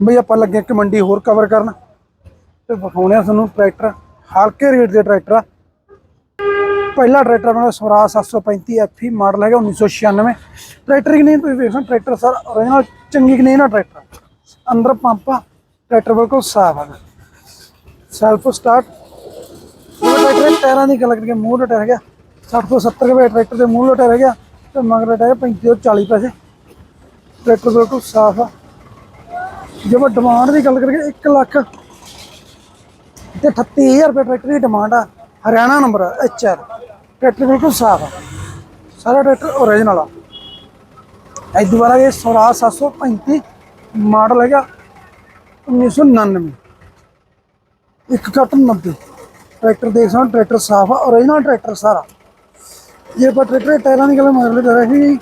ਬਈ ਆਪਾਂ ਲੱਗੇ ਇੱਕ ਮੰਡੀ ਹੋਰ ਕਵਰ ਕਰਨ ਤੇ ਵਿਖਾਉਣੇ ਆ ਤੁਹਾਨੂੰ ਟਰੈਕਟਰ, ਹਲਕੇ ਰੇਟ ਦੇ ਟਰੈਕਟਰ ਆ। ਪਹਿਲਾ ਟਰੈਕਟਰ ਆਪਣਾ ਸਵਰਾਜ 735 ਐਫਈ ਮਾਡਲ ਹੈਗਾ 1996 ਟਰੈਕਟਰ ਕਿ ਨਹੀਂ ਤੁਸੀਂ ਵੇਖ ਸਕਦੇ ਟਰੈਕਟਰ ਸਰ original ਚੰਗੀ ਕਿ ਨਹੀਂ ਨਾ ਟਰੈਕਟਰ? ਅੰਦਰ ਪੰਪ ਆ, ਟਰੈਕਟਰ ਬਿਲਕੁਲ ਸਾਫ਼ ਆ। ਸੈਲਫ ਸਟਾਰਟ ਟਰੈਕਟਰ ਟਾਇਰਾਂ ਦੀ ਗੱਲ ਕਰੀਏ ਮੂਹਰੇ ਟਾਇਰ ਹੈਗਾ। 60 ਤੋਂ 70 ਰੁਪਏ ਟਰੈਕਟਰ ਦੇ ਮੂਹਰੇ ਟਾਇਰ ਹੈਗਾ, ਤੇ ਮਗਰ ਟਾਇਰ 35 ਤੋਂ 40 ਪੈਸੇ। ਟਰੈਕਟਰ ਬਿਲਕੁਲ ਸਾਫ਼ ਆ। ਜੇ ਆਪਾਂ ਡਿਮਾਂਡ ਦੀ ਗੱਲ ਕਰੀਏ 1 ਲੱਖ ਤੇ 38000 ਰੁਪਏ ਟਰੈਕਟਰ ਦੀ ਡਿਮਾਂਡ ਆ। ਹਰਿਆਣਾ ਨੰਬਰ ਆ ਐਚ ਆਰ ਟਰੈਕਟਰ ਬਿਲਕੁਲ ਸਾਫ਼ ਆ। ਸਾਰਾ ਟਰੈਕਟਰ ਓਰੀਜਨਲ ਆ। ਇਹ ਦੁਬਾਰਾ ਇਹ ਸਵਰਾਜ 735 ਮਾਡਲ ਹੈਗਾ 1999 ਇੱਕ ਕੱਟ 90 ਟਰੈਕਟਰ ਦੇਖ ਸਕਦੇ ਹੋ, ਟਰੈਕਟਰ ਸਾਫ਼ ਆ ਓਰੀਜਨਲ ਟਰੈਕਟਰ ਸਾਰਾ। ਜੇ ਆਪਾਂ ਟਰੈਕਟਰ ਟਾਇਰਾਂ ਦੀ ਗੱਲ ਮਗਰਲੇ ਟਾਇਰ ਹੈਗੀ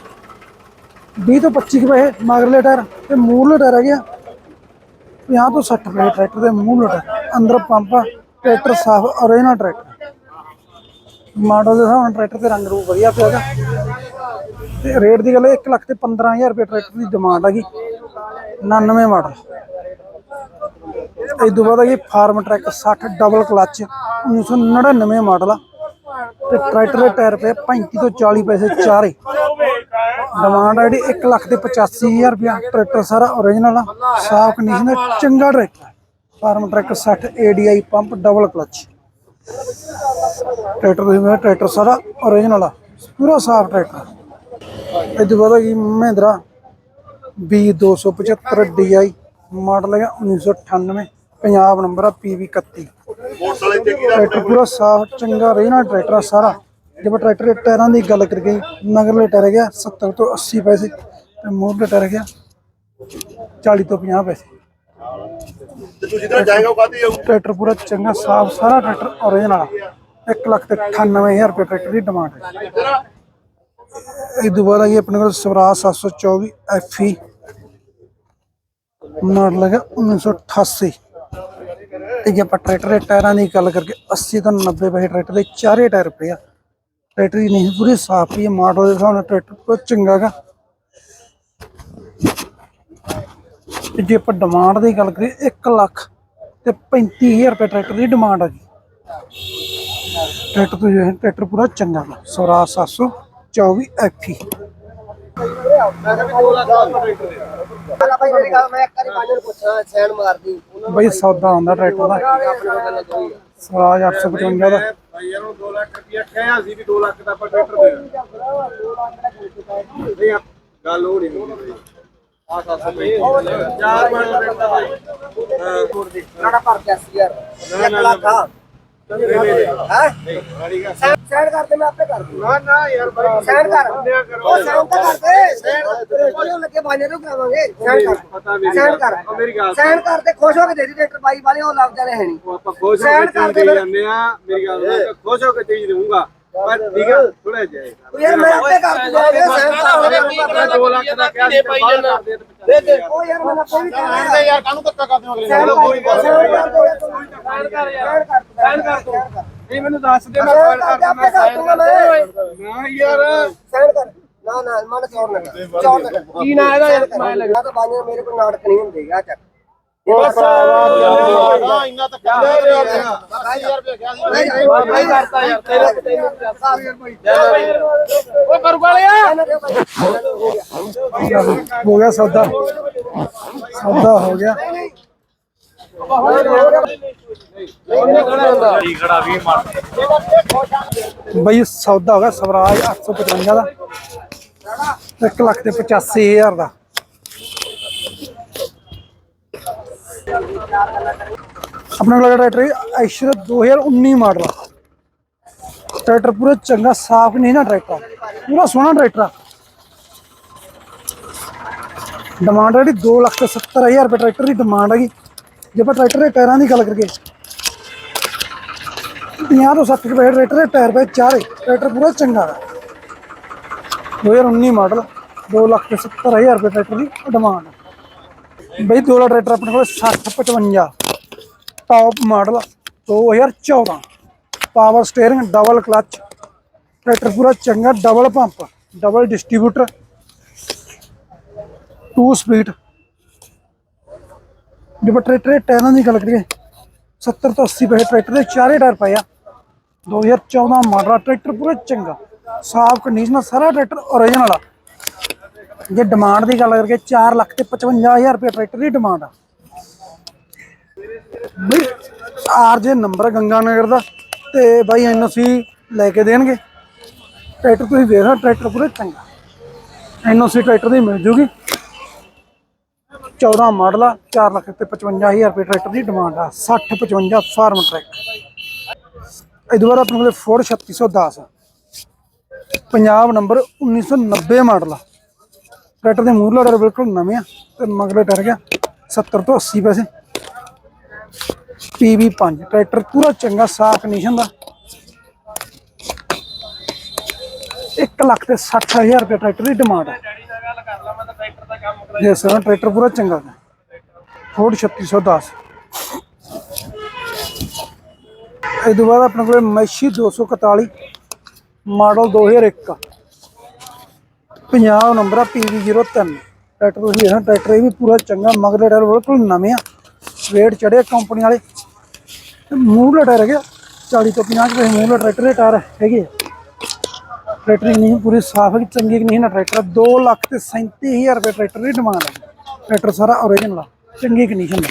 20 ਤੋਂ 25 ਕੁ ਪੈਸੇ ਮਗਰਲੇ ਟਾਇਰ ਤੇ ਮੂਹਰਲੇ ਟਾਇਰ ਹੈਗੇ ਆ। 50 ਤੋਂ 60 ਰੁਪਏ ਟਰੈਕਟਰ ਦੇ ਮੂੰਹ ਟਾਇਰ ਅੰਦਰ ਪੰਪ ਟਰੈਕਟਰ ਸਾਫ਼ ਓਰੀਜਨਲ ਟਰੈਕਟਰ। ਮਾਡਲ ਦੇ ਹਿਸਾਬ ਨਾਲ ਟਰੈਕਟਰ ਤੇ ਰੰਗ ਰੂਪ ਵਧੀਆ ਪਿਆ ਹੈਗਾ। ਤੇ ਰੇਟ ਦੀ ਗੱਲ 1 ਲੱਖ ਤੇ 15000 ਰੁਪਏ ਟਰੈਕਟਰ ਦੀ ਡਿਮਾਂਡ ਹੈਗੀ। 99 ਮਾਡਲ। ਇਹ ਤੋਂ ਬਾਅਦ ਹੈਗੀ Farmtrac 60 double clutch 1999 model ਆ। ਤੇ ਟਰੈਕਟਰ ਦੇ ਟਾਇਰ ਪਏ 35 ਤੋਂ 40 ਪੈਸੇ ਚਾਰੇ। ਡਿਮਾਂਡ ਹੈ ਜਿਹੜੀ 1 ਲੱਖ ਤੇ 85000 ਰੁਪਇਆ। ਟਰੈਕਟਰ ਸਾਰਾ ਓਰੀਜਨਲ ਆ। ਸਾਫ਼ ਕੰਡੀਸ਼ਨ ਦਾ ਚੰਗਾ tractor Farmtrac 60 ADI pump double clutch tractor ਤੁਸੀਂ ਟਰੈਕਟਰ ਸਾਰਾ ਓਰੀਜਨਲ ਆ। ਪੂਰਾ ਸਾਫ਼ ਟਰੈਕਟਰ ਇਹ ਤੋਂ ਬਾਅਦ ਹੈਗੀ ਮਹਿੰਦਰਾ B275 DI ਮਾਡਲ ਹੈਗਾ 1998 ਪੰਜਾਬ ਨੰਬਰ ਆ PV31 ਟਰੈਕਟਰ ਪੂਰਾ ਸਾਫ਼, ਚੰਗਾ ਰਹਿਣਾ ਟਰੈਕਟਰ ਆ ਸਾਰਾ। ਜੇ ਆਪਾਂ ਟਰੈਕਟਰ ਦੇ ਟਾਇਰਾਂ ਦੀ ਗੱਲ ਕਰੀਏ ਮਗਰਲੇ ਟਾਇਰ ਹੈਗਾ 70 ਤੋਂ 80 ਪੈਸੇ ਤੇ ਮੂਹਰਲੇ ਟਾਇਰ ਹੈਗਾ 40 ਤੋਂ 50 ਪੈਸੇ। ਤੇ ਤੂੰ ਜਿੱਦਾਂ ਜਾਏਗਾ ਉਹ ਕਾਹਦੀ ਜਾਊ ਟਰੈਕਟਰ ਪੂਰਾ ਚੰਗਾ ਸਾਫ਼ ਸਾਰਾ ਟਰੈਕਟਰ ਓਰੀਜਨਲ ਆ। 1 ਲੱਖ ਤੇ 98000 ਰੁਪਏ ਟਰੈਕਟਰ ਦੀ ਡਿਮਾਂਡ ਹੈ। ਇਹ ਦੁਬਾਰਾ ਇਹ ਆਪਣੇ ਕੋਲ ਸਵਰਾਜ 724 FE ਮਾਡਲ ਹੈਗਾ 1988 ਤੇ ਜੇ ਆਪਾਂ ਟਰੈਕਟਰ ਦੇ ਟਾਇਰਾਂ ਦੀ ਗੱਲ ਕਰਕੇ 80 ਤੋਂ 90 ਪੈਸੇ ਟਰੈਕਟਰ ਦੇ ਚਾਰੇ ਟਾਇਰ ਪਏ ਆ। ਟਰੈਕਟਰ ਨਹੀਂ ਪੂਰੀ ਸਾਫ਼ ਹੀ ਮਾਡਲ ਦੇ ਹਿਸਾਬ ਨਾਲ ਟਰੈਕਟਰ ਬਹੁਤ ਚੰਗਾ ਹੈਗਾ। ਤੇ ਜੇ ਆਪਾਂ ਡਿਮਾਂਡ ਦੀ ਗੱਲ ਕਰੀਏ 1 ਲੱਖ ਤੇ 35000 ਰੁਪਏ ਟਰੈਕਟਰ ਦੀ ਡਿਮਾਂਡ ਹੈਗੀ ਟਰੈਕਟਰ ਤੋਂ ਇਹ ਟਰੈਕਟਰ ਪੂਰਾ ਚੰਗਾ ਹੈ ਸਵਰਾਜ 724 FE ਪਹਿਲਾਂ ਭਾਈ ਮੇਰੀ ਗੱਲ ਮੈਂ ਇੱਕ ਵਾਰੀ ਪੰਜ ਨੂੰ ਪੁੱਛਾਂ ਸੈਨ ਮਾਰਦੀ। ਬਈ ਸੌਦਾ ਹੁੰਦਾ ਟਰੈਕਟਰ ਦਾ। ਸਵਰਾਜ 855 ਦਾ। ਭਾਈਆਂ ਨੂੰ 2 ਲੱਖ ਰੁਪਇਆ ਕਿਹਾ ਸੀ ਵੀ 2 ਲੱਖ ਦਾ ਆਪਾਂ ਟਰੈਕਟਰ ਨਹੀਂ ਗੱਲ ਹੋ ਨਹੀਂ ਹੁੰਦੀ ਆ 735 ਚਾਰ ਮਾਡਲ ਟਰੈਕਟਰ ਦਾ ਭਾਈ ਨਾੜਾ ਭਰ ਕੇ 80000 ਇੱਕ ਲੱਖ ਆ। ਹੈ ਸੈਨ ਕਰ ਦੇ ਮੈਂ ਆਪੇ ਕਰ ਦੂੰ ਨਾ ਨਾ ਯਾਰ ਭਾਈ ਸੈਨ ਕਰ। ਉਹ ਸੈਨ ਤਾਂ ਕਰ ਦੇ। ਉਹ ਲੱਗੇ ਬਾਣੇ ਨੂੰ ਕਰਾਵਾਂਗੇ। ਪਤਾ ਕਰ ਗੱਲ ਕਰ। ਉਹ ਮੇਰੀ ਗੱਲ ਸੈਨ ਕਰ ਤੇ ਖੁਸ਼ ਹੋ ਕੇ ਦੇ ਦੀ ਟਰੈਕਟਰ ਬਾਈ ਵਾਲੇ ਉਹ ਲੱਗ ਜਾਣੇ ਹੈ ਨਹੀਂ। ਉਹ ਆਪਾਂ ਖੁਸ਼ ਹੋ ਕੇ ਕਰ ਚੀਜ਼ ਦੇ ਦੇ ਫਿਰ। ਜਾਂਦੇ ਆ ਮੇਰੀ ਗੱਲ ਸੁਣ ਖੁਸ਼ ਹੋ ਕੇ ਚੀਜ਼ ਦਊਂਗਾ। ਪਰ ਠੀਕ ਆ ਥੋੜਾ ਜਾਏਗਾ ਉਹ ਯਾਰ ਮੈਂ ਆਪੇ ਕਰ ਦੂੰਗਾ ਸੈਨ ਕਰ ਮੈਂ 2 ਲੱਖ ਦਾ ਕਿਹਾ ਸੀ ਤੇ ਬਾਹਰ ਕਰ ਦੇ ਤੇ 95 ਉਹ ਯਾਰ ਮੈਂ ਆਪੇ ਵੀ ਕਰ ਯਾਰ ਕਾਹਨੂੰ ਧੱਕਾ ਕਰਦੇ ਹੋ ਅਗਲੇ ਸੈਨ ਨਾਲ ਕੋਈ ਕਰ ਗੱਲ ਸੈਨ ਕਰ ਦੇ ਸੈਨ ਕਰ ਯਾਰ। ਸੈਨ ਕਰ ਤੂੰ ਨਹੀਂ ਮੈਨੂੰ ਦੱਸ ਦੇ ਮੈਂ ਸੈਨ ਸਾਈਨ ਕਰ ਕਰ ਆਪੇ ਕਰ ਦੂੰਗਾ ਮੈਂ। ਨਾ ਯਾਰ। ਸੈਨ ਕਰ। ਨਾ ਨਾ ਮਨ ਚੌਰ ਨਾ ਚੌਰ ਨਾ ਕੀ ਨਾ ਇਹਦਾ ਮੈਂ ਲੱਗਾ ਤਾਂ ਬਾਣੇ ਮੇਰੇ ਕੋਲ ਨਾਟਕ ਨਹੀਂ ਹੁੰਦੇ ਆ ਚੱਕ। ਬਸ ਇੰਨਾ ਤਾਂ ਕਹਿੰਦੇ ਯਾਰ 10000 ਰੁਪਏ ਕਿਹਾ ਸੀ ਭਾਈ ਕਰਤਾ ਯਾਰ ਤੇਰਾ ਓਏ ਕਰੂ ਵਾਲਿਆ ਹੋ ਗਿਆ ਸੌਦਾ ਸੌਦਾ ਹੋ ਗਿਆ ਬਈ ਸੌਦਾ ਹੋ ਗਿਆ ਸਵਰਾਜ 855 ਦਾ 1 ਲੱਖ ਤੇ 85000 ਦਾ ਆਪਣਾ ਕੋਲ ਟਰੈਕਟਰ ਐਸ਼ਰ 2019 ਮਾਡਲ ਟਰੈਕਟਰ ਪੂਰਾ ਚੰਗਾ ਸਾਫ਼ ਨਹੀਂ ਨਾ ਟਰੈਕਟਰ ਪੂਰਾ ਸੋਹਣਾ ਟਰੈਕਟਰ ਡਿਮਾਂਡ ਹੈ ਜਿਹੜੀ 2 ਲੱਖ ਤੇ 70000 ਰੁਪਏ ਟਰੈਕਟਰ ਦੀ ਡਿਮਾਂਡ ਹੈਗੀ ਜੇ ਆਪਾਂ ਟਰੈਕਟਰ ਦੇ ਟਾਇਰਾਂ ਦੀ ਗੱਲ ਕਰੀਏ 50 ਤੋਂ 60 ਰੁਪਏ ਟਰੈਕਟਰ ਦੇ ਟਾਇਰ ਪਏ ਚਾਰੇ ਟਰੈਕਟਰ ਪੂਰਾ ਚੰਗਾ ਹੈ 2019 ਮਾਡਲ 2 ਲੱਖ ਤੇ 70000 ਰੁਪਏ ਟਰੈਕਟਰ ਦੀ ਡਿਮਾਂਡ ਹੈ ਬਈ ਦੋ ਵਾਲਾ ਟਰੈਕਟਰ ਆਪਣੇ ਕੋਲ 60 55 top model 2014 power steering double clutch tractor ਪੂਰਾ ਚੰਗਾ double pump double distributor 2 speed ਜੇ ਟਰੈਕਟਰ ਟਾਇਰਾਂ ਦੀ ਗੱਲ ਕਰੀਏ 70 ਤੋਂ 80 ਪੈਸੇ ਟਰੈਕਟਰ ਦੇ ਚਾਰੇ ਟਾਇਰ ਪਏ ਆ। 2014 ਮਾਡਲ ਆ, ਟਰੈਕਟਰ ਪੂਰਾ ਚੰਗਾ। ਸਾਫ਼ ਕੰਡੀਸ਼ਨ ਸਾਰਾ ਟਰੈਕਟਰ ਓਰੀਜਨਲ ਆ। ਜੇ ਡਿਮਾਂਡ ਦੀ ਗੱਲ ਕਰਕੇ 4 ਲੱਖ ਤੇ 55000 ਰੁਪਏ ਟਰੈਕਟਰ ਦੀ ਡਿਮਾਂਡ ਆ। ਬਈ ਆਰਜੇ ਨੰਬਰ ਗੰਗਾ ਨਗਰ ਦਾ, ਤੇ ਬਾਈ ਐਨਓਸੀ ਲੈ ਕੇ ਦੇਣਗੇ। ਟਰੈਕਟਰ ਤੁਸੀਂ ਵੇਖੋ ਟਰੈਕਟਰ ਪੂਰੇ ਚੰਗਾ। ਐਨਓਸੀ ਟਰੈਕਟਰ ਦੀ ਮਿਲ ਜੂਗੀ। 14 ਮਾਡਲ ਆ 4 ਲੱਖ ਤੇ 55000 ਰੁਪਏ ਟਰੈਕਟਰ ਦੀ ਡਿਮਾਂਡ ਆ 60 55 ਫਾਰਮ ਟਰੈਕਟਰ। ਇਹ ਦੁਬਾਰਾ ਆਪਣੇ ਕੋਲੇ ਫੋਰਡ 3610 ਆ ਪੰਜਾਬ ਨੰਬਰ 1990 ਮਾਡਲ ਆ। ਟਰੈਕਟਰ ਦੇ ਮੂਹਰਲਾ ਟਾਇਰ ਬਿਲਕੁਲ ਨਵੇਂ ਆ ਤੇ ਮਗਲੇ ਟਾਇਰ ਗਿਆ 70 ਤੋਂ 80 ਪੈਸੇ। PV5 ਟਰੈਕਟਰ ਪੂਰਾ ਚੰਗਾ, ਸਾਫ਼ ਕੰਡੀਸ਼ਨ ਦਾ। 1 ਲੱਖ ਤੇ 60000 ਰੁਪਏ ਟਰੈਕਟਰ ਦੀ ਡਿਮਾਂਡ ਹੈ ਡੈਡੀ ਨਾਲ ਟਰੈਕਟਰ ਸਰ ਟਰੈਕਟਰ ਪੂਰਾ ਚੰਗਾ ਹੈ ਫੋਰਡ 3610 ਇਹ ਤੋਂ ਬਾਅਦ ਆਪਣੇ ਕੋਲੇ ਮੈਸ਼ੀ 241 ਮਾਡਲ 2001 ਪੰਜਾਬ ਨੰਬਰ ਆ PV03 ਟਰੈਕਟਰ ਤੁਸੀਂ ਇਹ ਟਰੈਕਟਰ ਇਹ ਵੀ ਪੂਰਾ ਚੰਗਾ ਮਗਲੇ ਟਾਇਰ ਬਿਲਕੁਲ ਨਵੇਂ ਆ। ਵੇਟ ਚੜੇ ਕੰਪਨੀ ਵਾਲੇ। ਤੇ ਮੂਹਰਲਾ ਟਾਇਰ ਹੈਗਾ 40 ਤੋਂ 50 ਰੁਪਏ ਮੂਹਰਲਾ ਟਰੈਕਟਰ ਦੇ ਟਾਇਰ ਹੈਗੇ ਆ। ਟਰੈਕਟਰ ਦੀ ਨਹੀਂ ਪੂਰੀ ਸਾਫ਼ ਹੈ ਚੰਗੀ ਨਹੀਂ ਨਾ ਟਰੈਕਟਰ 2 ਲੱਖ ਤੇ 37000 ਰੁਪਏ ਟਰੈਕਟਰ ਦੀ ਡਿਮਾਂਡ ਹੈ ਟਰੈਕਟਰ ਸਾਰਾ ਓਰੀਜਨਲ ਆ, ਚੰਗੀ ਕੰਡੀਸ਼ਨ ਦਾ